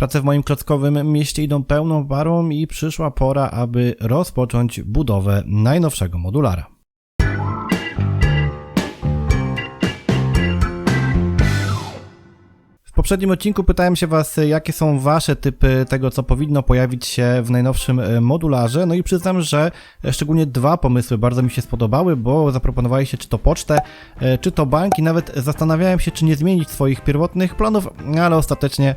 Prace w moim klockowym mieście idą pełną parą i przyszła pora, aby rozpocząć budowę najnowszego modulara. Poprzednim odcinku pytałem się Was, jakie są Wasze typy tego, co powinno pojawić się w najnowszym e, modularze. No i przyznam, że e, szczególnie dwa pomysły bardzo mi się spodobały, bo zaproponowaliście czy to pocztę, czy to bank i nawet zastanawiałem się, czy nie zmienić swoich pierwotnych planów, ale ostatecznie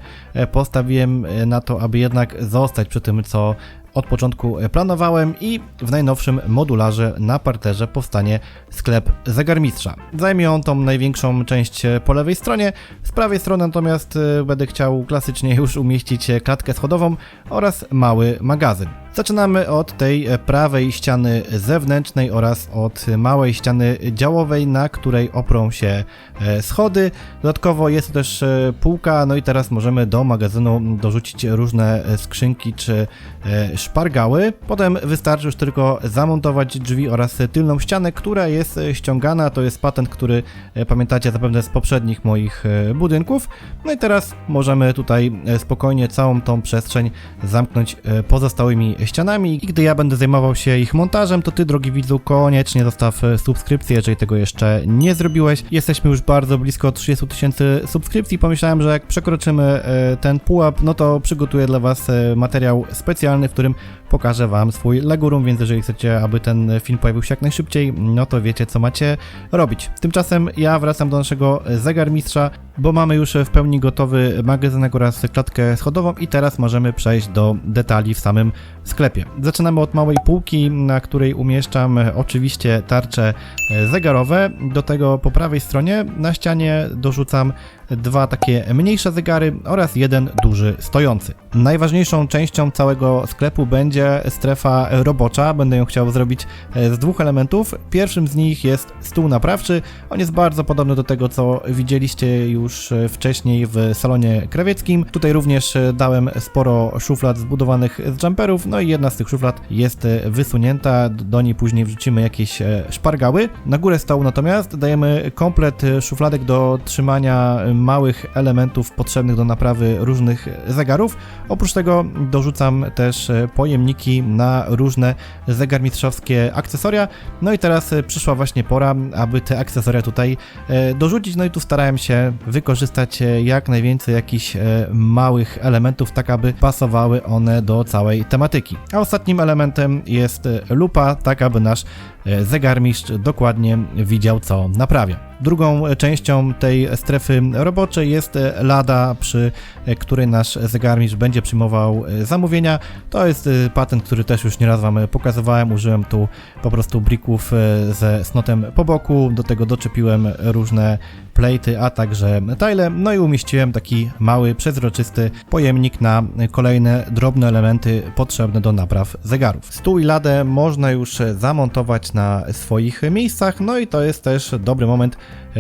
postawiłem na to, aby jednak zostać przy tym, co od początku planowałem i w najnowszym modularze na parterze powstanie sklep zegarmistrza. Zajmie on tą największą część po lewej stronie, z prawej strony natomiast e, będę chciał klasycznie już umieścić klatkę schodową oraz mały magazyn. Zaczynamy od tej prawej ściany zewnętrznej oraz od małej ściany działowej, na której oprą się e, schody. Dodatkowo jest też e, półka, no i teraz możemy do magazynu dorzucić różne e, skrzynki czy e, szpargały. Potem wystarczy już tylko zamontować drzwi oraz tylną ścianę, która jest e, ściągana. To jest patent, który e, pamiętacie zapewne z poprzednich moich e, budynków. No i teraz możemy tutaj e, spokojnie całą tą przestrzeń zamknąć e, pozostałymi ścianami i gdy ja będę zajmował się ich montażem, to ty, drogi widzu, koniecznie zostaw e, subskrypcję, jeżeli tego jeszcze nie zrobiłeś. Jesteśmy już bardzo blisko 30 tysięcy subskrypcji. Pomyślałem, że jak przekroczymy e, ten pułap, no to przygotuję dla was e, materiał specjalny, w którym pokażę wam swój legurum, więc jeżeli chcecie, aby ten film pojawił się jak najszybciej, no to wiecie, co macie robić. Tymczasem ja wracam do naszego zegarmistrza, bo mamy już w pełni gotowy magazynek oraz klatkę schodową i teraz możemy przejść do detali w samym sklepie. Zaczynamy od małej półki, na której umieszczam oczywiście tarcze zegarowe. Do tego po prawej stronie na ścianie dorzucam dwa takie mniejsze zegary oraz jeden duży stojący. Najważniejszą częścią całego sklepu będzie strefa robocza. Będę ją chciał zrobić e, z dwóch elementów. Pierwszym z nich jest stół naprawczy. On jest bardzo podobny do tego, co widzieliście już e, wcześniej w salonie krawieckim. Tutaj również e, dałem sporo szuflad zbudowanych z jumperów, no i jedna z tych szuflad jest wysunięta. Do niej później wrzucimy jakieś szpargały. Na górę stołu natomiast dajemy komplet szufladek do trzymania małych elementów potrzebnych do naprawy różnych zegarów. Oprócz tego dorzucam też e, pojemniki na różne zegarmistrzowskie akcesoria. No i teraz e, przyszła właśnie pora, aby te akcesoria tutaj e, dorzucić. No i tu starałem się wykorzystać jak najwięcej jakichś małych elementów, tak aby pasowały one do całej tematyki. A ostatnim elementem jest lupa, tak aby nasz zegarmistrz dokładnie widział, co naprawia. Drugą e, częścią tej strefy roboczej jest e, lada, przy e, której nasz zegarmistrz będzie przyjmował e, zamówienia. To jest e, patent, który też już nieraz Wam pokazywałem. Użyłem tu po prostu brików e, ze snotem po boku. Do tego doczepiłem różne plejty, a także tile. No i umieściłem taki mały, przezroczysty pojemnik na kolejne drobne elementy potrzebne do napraw zegarów. Stół i ladę można już zamontować na swoich miejscach, no i to jest też dobry moment,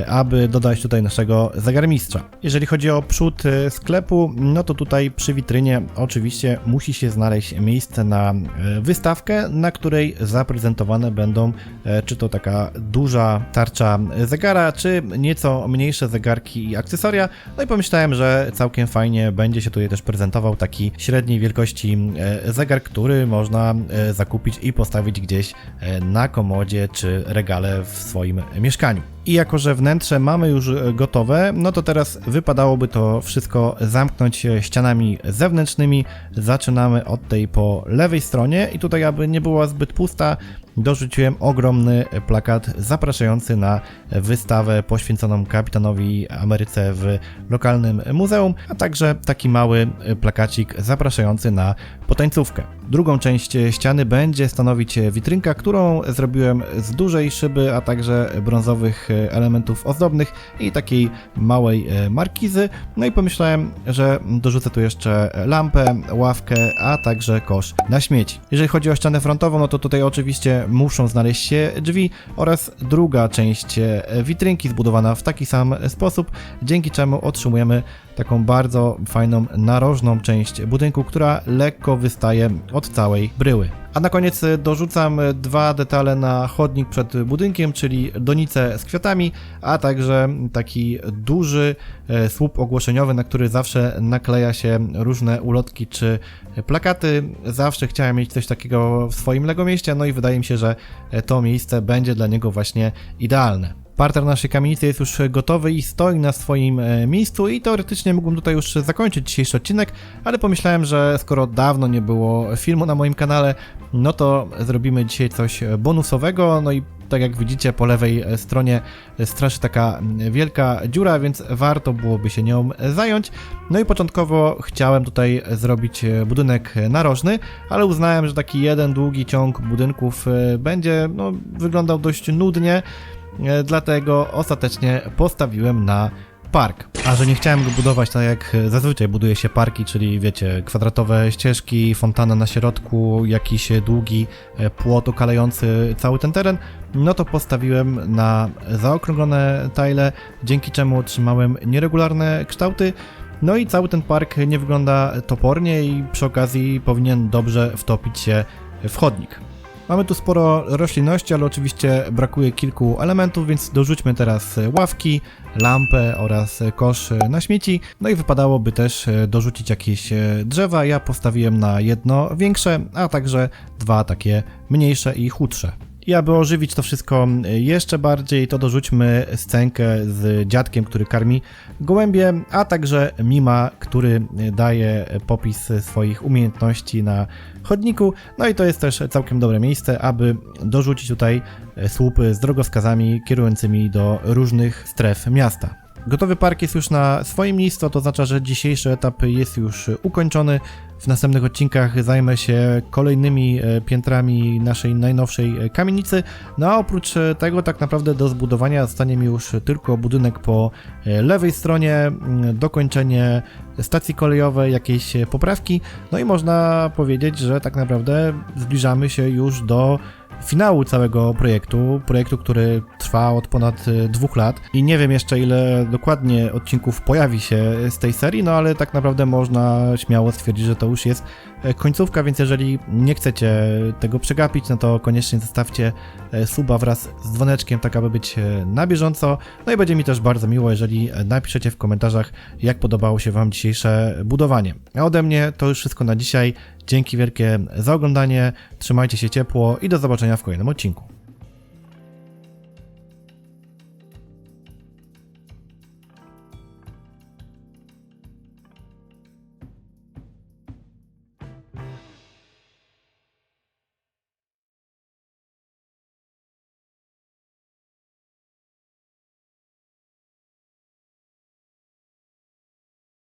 aby dodać tutaj naszego zegarmistrza. Jeżeli chodzi o przód e, sklepu, no to tutaj przy witrynie oczywiście musi się znaleźć miejsce na e, wystawkę, na której zaprezentowane będą e, czy to taka duża tarcza zegara, czy nieco mniejsze zegarki i akcesoria. No i pomyślałem, że całkiem fajnie będzie się tutaj też prezentował taki średniej wielkości e, zegar, który można e, zakupić i postawić gdzieś e, na komodzie czy regale w swoim mieszkaniu. I jako, że wnętrze mamy już e, gotowe, no to teraz wypadałoby to wszystko zamknąć e, ścianami zewnętrznymi. Zaczynamy od tej po lewej stronie i tutaj, aby nie była zbyt pusta, dorzuciłem ogromny plakat zapraszający na wystawę poświęconą kapitanowi Ameryce w lokalnym muzeum, a także taki mały plakacik zapraszający na potańcówkę. Drugą część ściany będzie stanowić witrynka, którą zrobiłem z dużej szyby, a także brązowych elementów ozdobnych i takiej małej markizy. No i pomyślałem, że dorzucę tu jeszcze lampę, ławkę, a także kosz na śmieci. Jeżeli chodzi o ścianę frontową, no to tutaj oczywiście muszą znaleźć się drzwi oraz druga część witrynki zbudowana w taki sam sposób, dzięki czemu otrzymujemy taką bardzo fajną narożną część budynku, która lekko wystaje od całej bryły. A na koniec e, dorzucam e, dwa detale na chodnik przed budynkiem, czyli donicę z kwiatami, a także taki duży e, słup ogłoszeniowy, na który zawsze nakleja się różne ulotki czy plakaty. Zawsze chciałem mieć coś takiego w swoim Lego mieście, no i wydaje mi się, że to miejsce będzie dla niego właśnie idealne. Parter naszej kamienicy jest już gotowy i stoi na swoim e, miejscu i teoretycznie mógłbym tutaj już zakończyć dzisiejszy odcinek, ale pomyślałem, że skoro dawno nie było filmu na moim kanale, no to zrobimy dzisiaj coś bonusowego, no i tak jak widzicie po lewej e, stronie straszy taka wielka dziura, więc warto byłoby się nią zająć. No i początkowo chciałem tutaj zrobić e, budynek narożny, ale uznałem, że taki jeden długi ciąg budynków będzie no, wyglądał dość nudnie, dlatego ostatecznie postawiłem na park. A że nie chciałem go budować tak jak zazwyczaj buduje się parki, czyli wiecie, kwadratowe ścieżki, fontana na środku, jakiś długi e, płot okalający cały ten teren, no to postawiłem na zaokrąglone tile, dzięki czemu otrzymałem nieregularne kształty. No i cały ten park nie wygląda topornie i przy okazji powinien dobrze wtopić się w chodnik. Mamy tu sporo roślinności, ale oczywiście brakuje kilku elementów, więc dorzućmy teraz ławki, lampę oraz kosz na śmieci. No i wypadałoby też dorzucić jakieś drzewa. Ja postawiłem na jedno większe, a także dwa takie mniejsze i chudsze. I aby ożywić to wszystko jeszcze bardziej, to dorzućmy scenkę z dziadkiem, który karmi gołębie, a także Mima, który daje popis swoich umiejętności na chodniku. No i to jest też całkiem dobre miejsce, aby dorzucić tutaj słupy z drogowskazami kierującymi do różnych stref miasta. Gotowy park jest już na swoim miejscu, to oznacza, że dzisiejszy etap jest już ukończony. W następnych odcinkach zajmę się kolejnymi e, piętrami naszej najnowszej e, kamienicy. No a oprócz e, tego, tak naprawdę do zbudowania zostanie mi już tylko budynek po lewej stronie, mm, dokończenie stacji kolejowej, jakieś poprawki. No i można powiedzieć, że tak naprawdę zbliżamy się już do finału całego projektu, projektu, który trwa od ponad y, dwóch lat i nie wiem jeszcze ile dokładnie odcinków pojawi się z tej serii, no ale tak naprawdę można śmiało stwierdzić, że to już jest e, końcówka, więc jeżeli nie chcecie tego przegapić, no to koniecznie zostawcie e, suba wraz z dzwoneczkiem, tak aby być e, na bieżąco. No i będzie mi też bardzo miło, jeżeli napiszecie w komentarzach, jak podobało się Wam dzisiejsze budowanie. A ode mnie to już wszystko na dzisiaj. Dzięki wielkie za oglądanie, trzymajcie się ciepło i do zobaczenia w kolejnym odcinku.